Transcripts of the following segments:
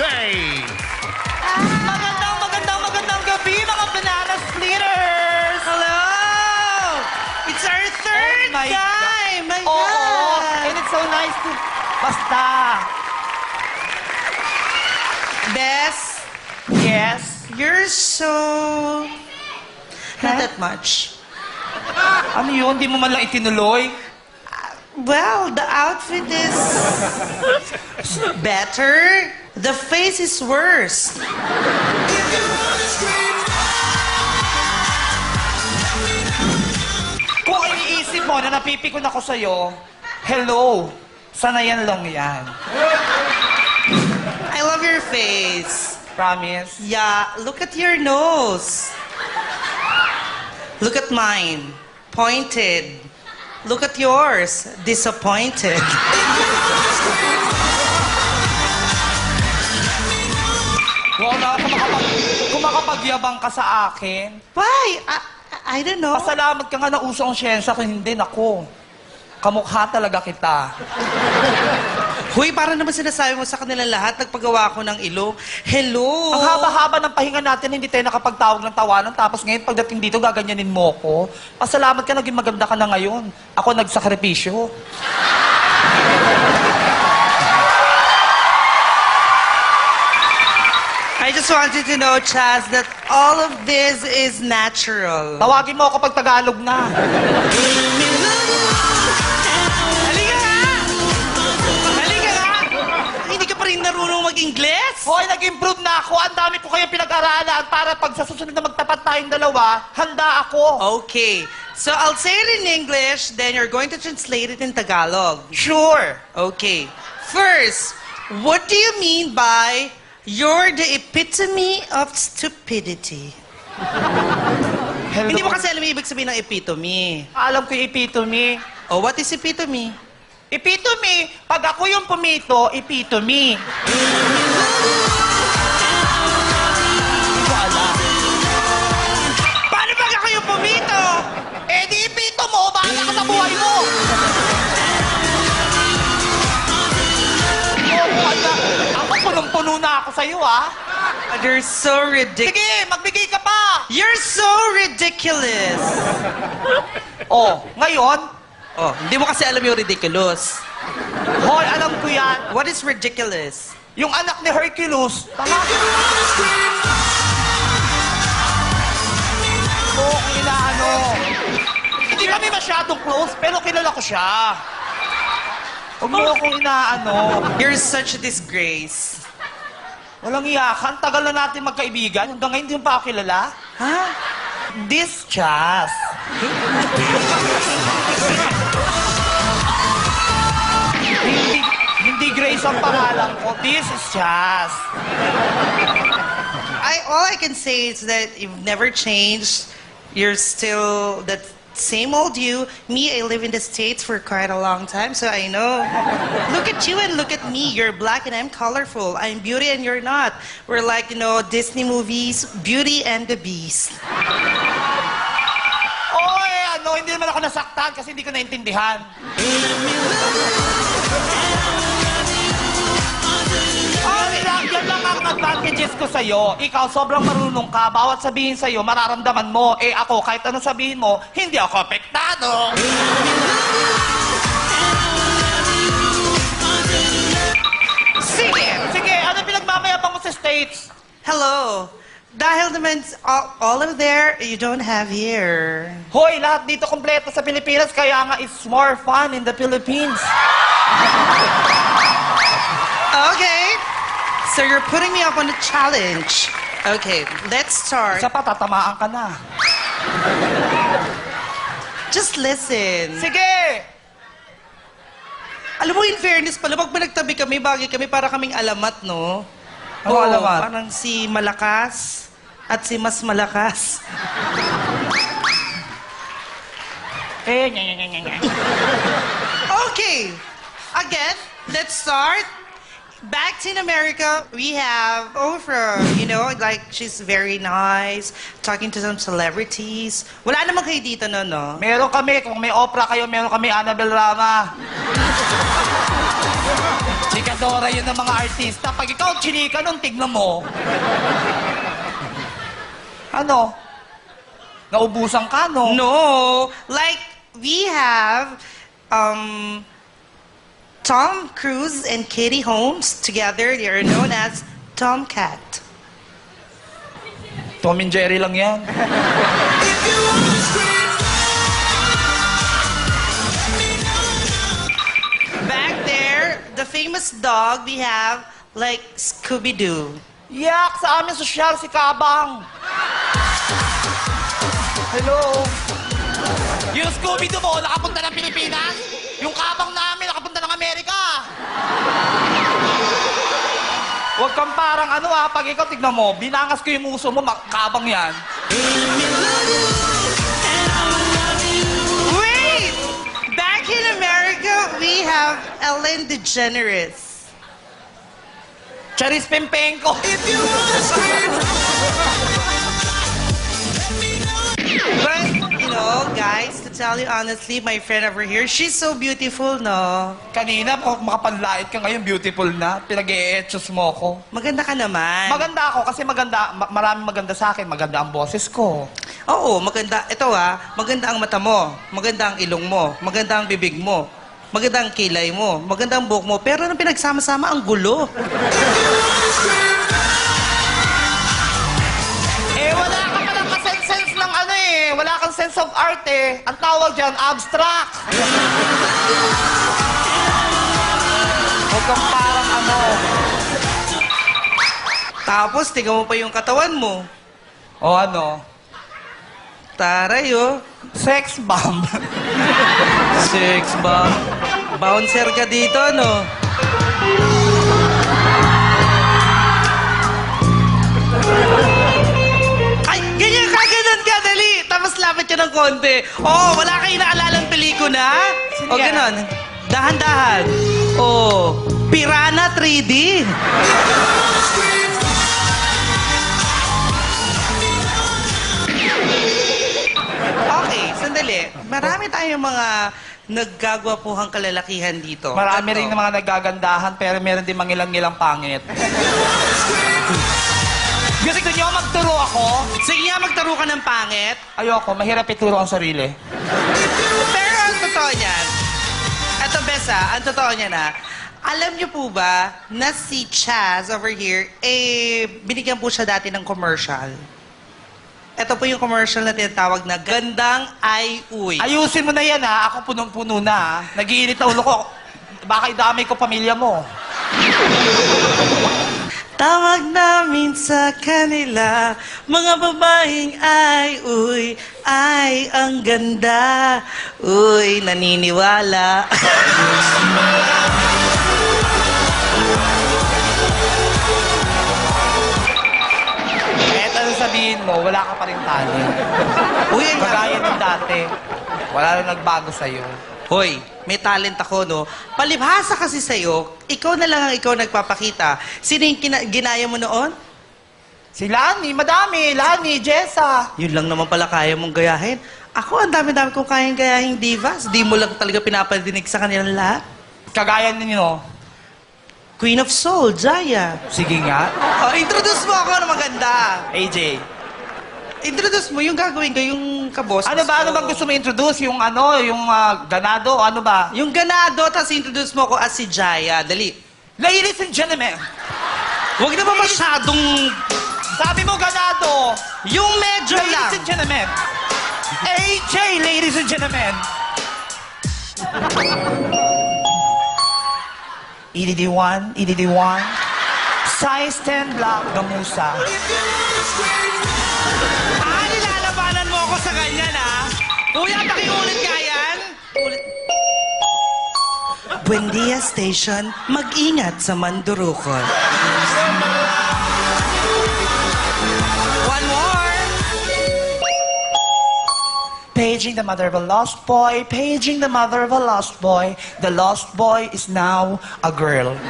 Day. Magandang, magandang, magandang gabi, mga banana splitters! Hello! It's our third Oh my time! My Oo, God! and it's so nice to... Basta. Bess, Yes. you're so... Not that much. Ano yun? Di mo man lang itinuloy? Uh, well, the outfit is better. The face is worse. Kung iniisip mo na napipikon ako sa'yo, hello, sanayan lang yan. I love your face. Promise? Yeah, look at your nose. Look at mine. Pointed. Look at yours. Disappointed. Kung makapagyabang ka sa akin, Why? I, I don't know. pasalamat ka nga na uso ang siyensya kung hindi, nako. Kamukha talaga kita. Huy, para naman sinasabi mo sa kanila lahat, nagpagawa ako ng ilo. Hello! Ang haba-haba ng pahinga natin, hindi tayo nakapagtawag ng tawanan. Tapos ngayon, pagdating dito, gaganyanin mo ko. Pasalamat ka, naging maganda ka na ngayon. Ako nagsakripisyo. just wanted to know, Chaz, that all of this is natural. Tawagin mo ako pag Tagalog na. Halika nga! Halika nga! Hindi ka pa rin narunong mag-Ingles? Hoy, nag-improve na ako. Ang dami ko kayong pinag-aralan para pag sa susunod na magtapat tayong dalawa, handa ako. Okay. So I'll say it in English, then you're going to translate it in Tagalog. Sure. Okay. First, what do you mean by you're the epitome of stupidity? Hello. Hindi mo kasi alam yung ibig sabihin ng epitome. Alam ko yung epitome. Oh, what is epitome? Epitome, pag ako yung pumito, epitome. Alam. Paano pag ako yung pumito? Eh di ipito mo, bahala ka sa buhay mo. Punong-puno na ako sa'yo, ah. You're so ridiculous. Sige, magbigay ka pa. You're so ridiculous. Oh, ngayon, Oh, hindi mo kasi alam yung ridiculous. hoy, alam ko yan. What is ridiculous? Yung anak ni Hercules, tama? Oo, kung inaano. Hindi kami masyadong close, pero kilala ko siya. Huwag mo akong inaano. You're such a disgrace. Walang iyakan, tagal na natin magkaibigan. Hanggang ngayon, hindi mo pa ako kilala. Ha? This Chas. hindi, hindi Grace ang pangalan ko. This is Chas. I all I can say is that you've never changed. You're still that same old you. Me, I live in the States for quite a long time, so I know. look at you and look at me. You're black and I'm colorful. I'm beauty and you're not. We're like, you know, Disney movies, Beauty and the Beast. Oy, ano, hindi naman ako nasaktan kasi hindi ko naintindihan. advantages ko sa'yo. Ikaw, sobrang marunong ka. Bawat sabihin sa'yo, mararamdaman mo. Eh ako, kahit ano sabihin mo, hindi ako apektado. Sige, sige, ano pinagmamayabang mo sa States? Hello. Dahil naman all, all of there, you don't have here. Hoy, lahat dito kompleto sa Pilipinas, kaya nga it's more fun in the Philippines. Okay. So you're putting me up on a challenge. Okay, let's start. Isa pa, tatamaan ka na. Just listen. Sige! Alam mo, in fairness pala, pag nagtabi kami, bagay kami, para kaming alamat, no? Ano Oo, alamat? Parang si Malakas at si Mas Malakas. Eh, nya, nya, nya, nya. Okay. Again, let's start. Back in America, we have Oprah. You know, like, she's very nice, talking to some celebrities. Wala naman kayo dito, no, no? Meron kami, kung may opera kayo, meron kami Annabel Rama. Chika Trabahadora yun ng mga artista. Pag ikaw chinika nung tignan mo. ano? Naubusan ka, no? No, like we have um, Tom Cruise and Katie Holmes together. They are known as Tomcat. Tom and Jerry lang yan. Back there, the famous dog we have like Scooby Doo. Yak! Sa amin sosyal si Kabang. Hello? Yung Scooby-Doo mo, nakapunta ng Pilipinas? Yung Kabang Huwag kang parang ano ah, pag ikaw tignan mo, binangas ko yung uso mo, mak- kabang yan. Wait! Back in America, we have Ellen DeGeneres. Charis Pempenko. But, you know, guys, to tell you honestly, my friend over here, she's so beautiful, no? Kanina, kung makapanlait ka ngayon, beautiful na. Pinag-e-etchos mo ako. Maganda ka naman. Maganda ako kasi maganda, ma- maraming maganda sa akin. Maganda ang boses ko. Oo, maganda. Ito ah, maganda ang mata mo, maganda ang ilong mo, maganda ang bibig mo, maganda ang kilay mo, maganda ang buhok mo, pero nang pinagsama-sama, ang gulo. Wala kang sense of art eh. Ang tawag dyan, abstract. Huwag kang parang ano. Tapos, tingnan mo pa yung katawan mo. O ano? Taray, oh. Sex bomb. Sex bomb. Bouncer ka dito, no? Konti. Oh, wala kayo naalalang pelikula? O Sige. ganon. Dahan-dahan. Oh, Piranha 3D. Okay, sandali. Marami tayong mga naggagwapuhang kalalakihan dito. Marami Ano? rin ng mga nagagandahan pero meron din mangilang-ngilang pangit. Gusto niyo magturo ako? Sige nga, magtaro ka ng pangit. Ayoko, mahirap ituro ang sarili. Pero ang totoo niyan, eto Besa, ang totoo niyan na, alam niyo po ba na si Chaz over here, eh, binigyan po siya dati ng commercial. Ito po yung commercial na tinatawag na Gandang Ay Uy. Ayusin mo na yan ha. Ako punong-puno na ha. Nagiinit na ulo ko. Baka idamay ko pamilya mo. Tawag namin sa kanila, mga babaeng ay, uy, ay, ang ganda. Uy, naniniwala. Kahit ano sabihin mo, wala ka pa rin talent. uy, ang Kagaya ng dati. Wala na nagbago sa'yo. Hoy, may talent ako, no? Palibhasa kasi sa'yo, ikaw na lang ang ikaw nagpapakita. Sino yung kina- ginaya mo noon? Si Lani, madami. Lani, Jessa. Yun lang naman pala kaya mong gayahin. Ako, ang dami-dami kong kayang gayahing divas. Di mo lang talaga pinapadinig sa kanilang lahat. Kagaya ninyo. Queen of Soul, Jaya. Sige nga. Oh, introduce mo ako na maganda. AJ. Introduce mo yung gagawin ko, yung kabos. Ano ba? Ano bang gusto mo introduce? Yung ano, yung ah, ganado? o Ano ba? Yung ganado, tapos introduce mo ako as si Jaya. Dali. Ladies and gentlemen, Huwag na ba masyadong... sabi mo ganado. Yung medyo lang. Ladies and gentlemen, AJ, ladies and gentlemen. EDD1, EDD1. Size 10 black gamusa. Ah, Kuya, pakiulit nga yan. Ulit. Buendia Station, mag-ingat sa Mandurukon. One more. Paging the mother of a lost boy, paging the mother of a lost boy. The lost boy is now a girl.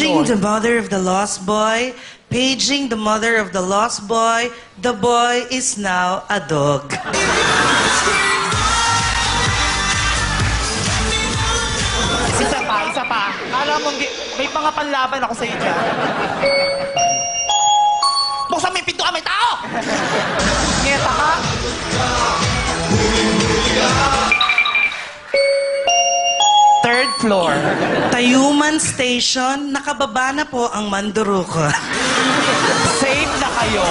Paging the mother of the lost boy, Paging the mother of the lost boy, the boy is now a dog. Isa pa, isa pa. Alam mo, may mga panlaban ako sa iyo dyan. Buksan mo yung pinto ka, may tao! Ngeta ka? Floor. Tayuman Station, nakababa na po ang Manduruko. Safe na kayo.